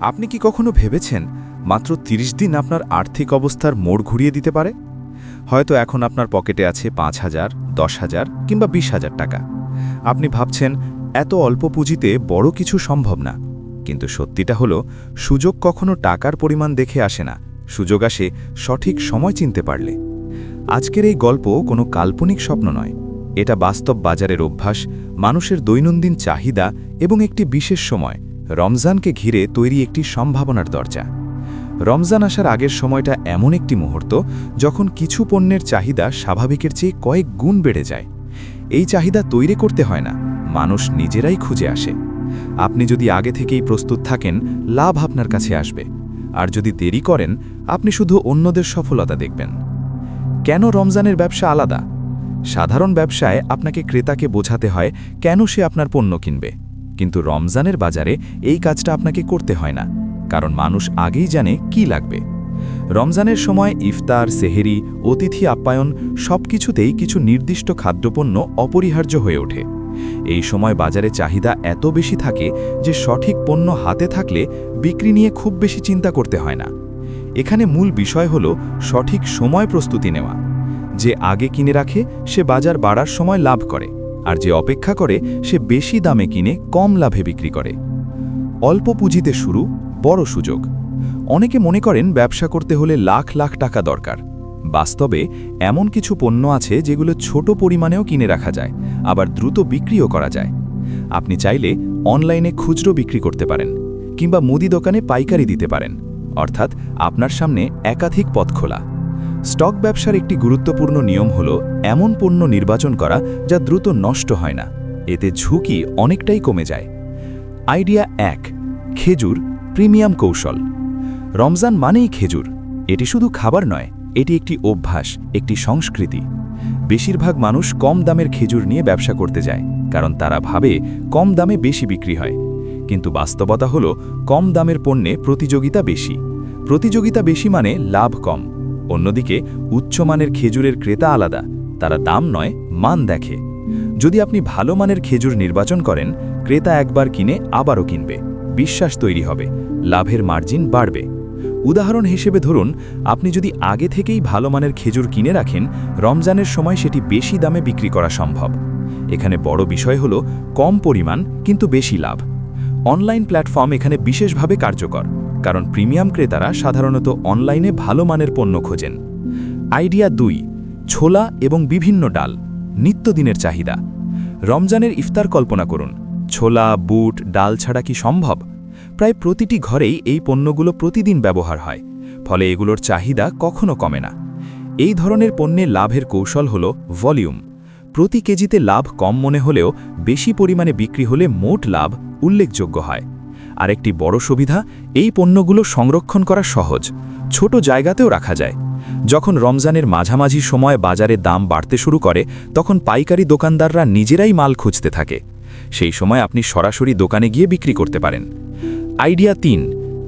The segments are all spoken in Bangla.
আপনি কি কখনো ভেবেছেন মাত্র ৩০ দিন আপনার আর্থিক অবস্থার মোড় ঘুরিয়ে দিতে পারে? হয়তো এখন আপনার পকেটে আছে পাঁচ হাজার, দশ হাজার কিংবা বিশ হাজার টাকা। আপনি ভাবছেন, এত অল্প পুঁজিতে বড় কিছু সম্ভব না। কিন্তু সত্যিটা হলো, সুযোগ কখনো টাকার পরিমাণ দেখে আসে না। সুযোগ আসে সঠিক সময় চিনতে পারলে। আজকের এই গল্প কোনো কাল্পনিক স্বপ্ন নয়। এটা বাস্তব বাজারের অভ্যাস, মানুষের দৈনন্দিন চাহিদা এবং একটি বিশেষ সময়। রমজানকে ঘিরে তৈরি একটি সম্ভাবনার দরজা। রমজান আসার আগের সময়টা এমন একটি মুহূর্ত যখন কিছু পণ্যের চাহিদা স্বাভাবিকের চেয়ে কয়েক গুণ বেড়ে যায়। এই চাহিদা তৈরি করতে হয় না, মানুষ নিজেরাই খুঁজে আসে। আপনি যদি আগে থেকেই প্রস্তুত থাকেন, লাভ আপনার কাছে আসবে। আর যদি দেরি করেন, আপনি শুধু অন্যদের সফলতা দেখবেন। কেন রমজানের ব্যবসা আলাদা? সাধারণ ব্যবসায় আপনাকে ক্রেতাকে বোঝাতে হয় কেন সে আপনার পণ্য কিনবে। কিন্তু রমজানের বাজারে এই কাজটা আপনাকে করতে হয় না, কারণ মানুষ আগেই জানে কি লাগবে। রমজানের সময় ইফতার, সেহেরি, অতিথি আপ্যায়ন সবকিছুতেই কিছু নির্দিষ্ট খাদ্যপণ্য অপরিহার্য হয়ে ওঠে। এই সময় বাজারে চাহিদা এত বেশি থাকে যে সঠিক পণ্য হাতে থাকলে বিক্রি নিয়ে খুব বেশি চিন্তা করতে হয় না। এখানে মূল বিষয় হল সঠিক সময় প্রস্তুতি নেওয়া। যে আগে কিনে রাখে, সে বাজার বাড়ার সময় লাভ করে। আর যে অপেক্ষা করে, সে বেশি দামে কিনে কম লাভে বিক্রি করে। অল্প পুঁজিতে শুরু, বড় সুযোগ। অনেকে মনে করেন ব্যবসা করতে হলে লাখ লাখ টাকা দরকার। বাস্তবে এমন কিছু পণ্য আছে যেগুলো ছোট পরিমাণেও কিনে রাখা যায়, আবার দ্রুত বিক্রিও করা যায়। আপনি চাইলে অনলাইনে খুচরো বিক্রি করতে পারেন, কিংবা মুদি দোকানে পাইকারি দিতে পারেন। অর্থাৎ আপনার সামনে একাধিক পথ খোলা। স্টক ব্যবসার একটি গুরুত্বপূর্ণ নিয়ম হল এমন পণ্য নির্বাচন করা যা দ্রুত নষ্ট হয় না। এতে ঝুঁকি অনেকটাই কমে যায়। আইডিয়া এক, খেজুর প্রিমিয়াম কৌশল। রমজান মানেই খেজুর। এটি শুধু খাবার নয়, এটি একটি অভ্যাস, একটি সংস্কৃতি। বেশিরভাগ মানুষ কম দামের খেজুর নিয়ে ব্যবসা করতে যায়, কারণ তারা ভাবে কম দামে বেশি বিক্রি হয়। কিন্তু বাস্তবতা হল কম দামের পণ্যে প্রতিযোগিতা বেশি। প্রতিযোগিতা বেশি মানে লাভ কম। অন্যদিকে, উচ্চমানের খেজুরের ক্রেতা আলাদা, তারা দাম নয়, মান দেখে। যদি আপনি ভালো মানের খেজুর নির্বাচন করেন, ক্রেতা একবার কিনে আবারও কিনবে। বিশ্বাস তৈরি হবে, লাভের মার্জিন বাড়বে। উদাহরণ হিসেবে ধরুন, আপনি যদি আগে থেকেই ভালো মানের খেজুর কিনে রাখেন, রমজানের সময় সেটি বেশি দামে বিক্রি করা সম্ভব। এখানে বড় বিষয় হল, কম পরিমাণ, কিন্তু বেশি লাভ। অনলাইন প্ল্যাটফর্ম এখানে বিশেষভাবে কার্যকর। কারণ প্রিমিয়াম ক্রেতারা সাধারণত অনলাইনে ভালো মানের পণ্য খোঁজেন। আইডিয়া দুই, ছোলা এবং বিভিন্ন ডাল, নিত্যদিনের চাহিদা। রমজানের ইফতার কল্পনা করুন। ছোলা, বুট, ডাল ছাড়া কি সম্ভব? প্রায় প্রতিটি ঘরেই এই পণ্যগুলো প্রতিদিন ব্যবহার হয়, ফলে এগুলোর চাহিদা কখনো কমে না। এই ধরনের পণ্যে লাভের কৌশল হল ভলিউম। প্রতি কেজিতে লাভ কম মনে হলেও বেশি পরিমাণে বিক্রি হলে মোট লাভ উল্লেখযোগ্য হয়। আরেকটি বড় সুবিধা, এই পণ্যগুলো সংরক্ষণ করা সহজ। ছোট জায়গাতেও রাখা যায়। যখন রমজানের মাঝামাঝি সময় বাজারে দাম বাড়তে শুরু করে, তখন পাইকারি দোকানদাররা নিজেরাই মাল খুঁজতে থাকে। সেই সময় আপনি সরাসরি দোকানে গিয়ে বিক্রি করতে পারেন। আইডিয়া তিন,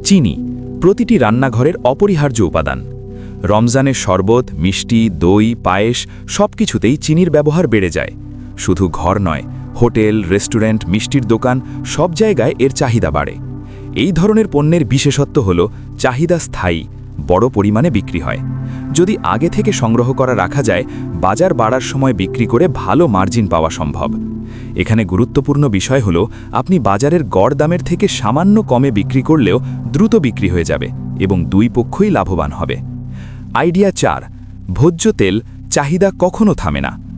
চিনি, প্রতিটি রান্নাঘরের অপরিহার্য উপাদান। রমজানের শরবত, মিষ্টি, দই, পায়েস সব কিছুতেই চিনির ব্যবহার বেড়ে যায়। শুধু ঘর নয় হোটেল, রেস্টুরেন্ট, মিষ্টির দোকান, সব জায়গায় এর চাহিদা বাড়ে। এই ধরনের পণ্যের বিশেষত্ব হল চাহিদা স্থায়ী, বড় পরিমাণে বিক্রি হয়। যদি আগে থেকে সংগ্রহ করা রাখা যায়, বাজার বাড়ার সময় বিক্রি করে ভালো মার্জিন পাওয়া সম্ভব। এখানে গুরুত্বপূর্ণ বিষয় হল, আপনি বাজারের গড় দামের থেকে সামান্য কমে বিক্রি করলেও দ্রুত বিক্রি হয়ে যাবে এবং দুই পক্ষই লাভবান হবে। আইডিয়া চার, ভোজ্য তেল চাহিদা কখনো থামে না।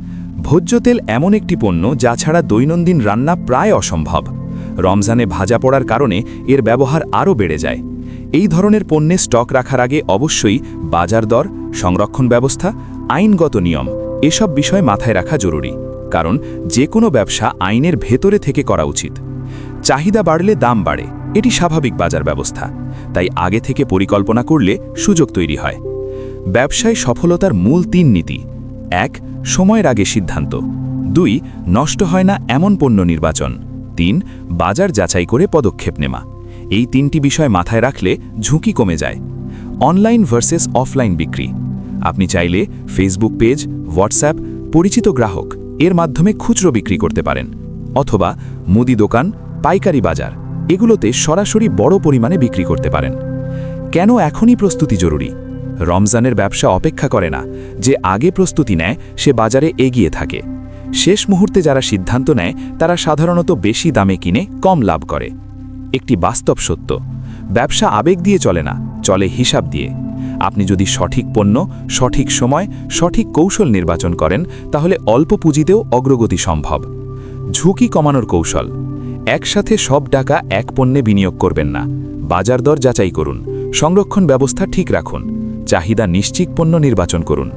ভোজ্য তেল এমন একটি পণ্য যা ছাড়া দৈনন্দিন রান্না প্রায় অসম্ভব। রমজানে ভাজা পড়ার কারণে এর ব্যবহার আরও বেড়ে যায়। এই ধরনের পণ্যে স্টক রাখার আগে অবশ্যই বাজার দর, সংরক্ষণ ব্যবস্থা, আইনগত নিয়ম এসব বিষয় মাথায় রাখা জরুরি, কারণ যে কোনো ব্যবসা আইনের ভেতরে থেকে করা উচিত। চাহিদা বাড়লে দাম বাড়ে, এটি স্বাভাবিক বাজার ব্যবস্থা, তাই আগে থেকে পরিকল্পনা করলে সুযোগ তৈরি হয়। ব্যবসায় সফলতার মূল তিন নীতি। এক সময়ের আগে সিদ্ধান্ত। দুই, নষ্ট হয় না এমন পণ্য নির্বাচন। তিন, বাজার যাচাই করে পদক্ষেপ নেওয়া। এই তিনটি বিষয় মাথায় রাখলে ঝুঁকি কমে যায়। অনলাইন ভার্সেস অফলাইন বিক্রি। আপনি চাইলে ফেসবুক পেজ, হোয়াটসঅ্যাপ, পরিচিত গ্রাহক এর মাধ্যমে খুচরো বিক্রি করতে পারেন। অথবা মুদি দোকান, পাইকারি বাজার এগুলোতে সরাসরি বড় পরিমাণে বিক্রি করতে পারেন। কেন এখনই প্রস্তুতি জরুরি? রমজানের ব্যবসা অপেক্ষা করে না, যে আগে প্রস্তুতি নেয়, সে বাজারে এগিয়ে থাকে। শেষ মুহূর্তে যারা সিদ্ধান্ত নেয়, তারা সাধারণত বেশি দামে কিনে কম লাভ করে। একটি বাস্তব সত্য, ব্যবসা আবেগ দিয়ে চলে না, চলে হিসাব দিয়ে। আপনি যদি সঠিক পণ্য, সঠিক সময়, সঠিক কৌশল নির্বাচন করেন, তাহলে অল্প পুঁজিতেও অগ্রগতি সম্ভব। ঝুঁকি কমানোর কৌশল, একসাথে সব টাকা এক পণ্যে বিনিয়োগ করবেন না। বাজার দর যাচাই করুন সংরক্ষণ ব্যবস্থা ঠিক রাখুন। চাহিদা নিশ্চিত পণ্য নির্বাচন করুন।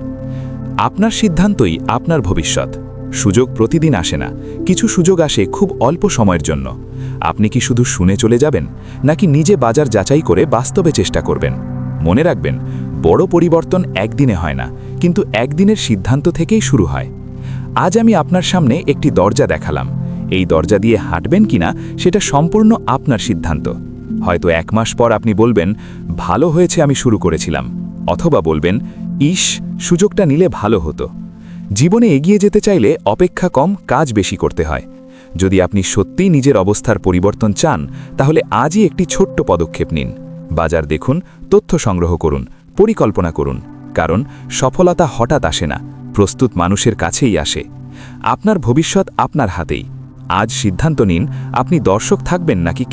আপনার সিদ্ধান্তই আপনার ভবিষ্যৎ। সুযোগ প্রতিদিন আসে না। কিছু সুযোগ আসে খুব অল্প সময়ের জন্য। আপনি কি শুধু শুনে চলে যাবেন, নাকি নিজে বাজার যাচাই করে বাস্তবে চেষ্টা করবেন? মনে রাখবেন, বড় পরিবর্তন একদিনে হয় না, কিন্তু একদিনের সিদ্ধান্ত থেকেই শুরু হয়। আজ আমি আপনার সামনে একটি দরজা দেখালাম। এই দরজা দিয়ে হাঁটবেন কিনা, সেটা সম্পূর্ণ আপনার সিদ্ধান্ত। হয়তো এক মাস পর আপনি বলবেন, ভালো হয়েছে, আমি শুরু করেছিলাম। অথবা বলবেন, ইস, সুযোগটা নিলে ভালো হতো। জীবনে এগিয়ে যেতে চাইলে অপেক্ষা কম, কাজ বেশি করতে হয়। যদি আপনি সত্যিই নিজের অবস্থার পরিবর্তন চান, তাহলে আজই একটি ছোট্ট পদক্ষেপ নিন। বাজার দেখুন, তথ্য সংগ্রহ করুন, পরিকল্পনা করুন। কারণ, সফলতা হঠাৎ আসে না, প্রস্তুত মানুষের কাছেই আসে। আপনার ভবিষ্যৎ আপনার হাতেই। আজ সিদ্ধান্ত নিন, আপনি দর্শক থাকবেন নাকি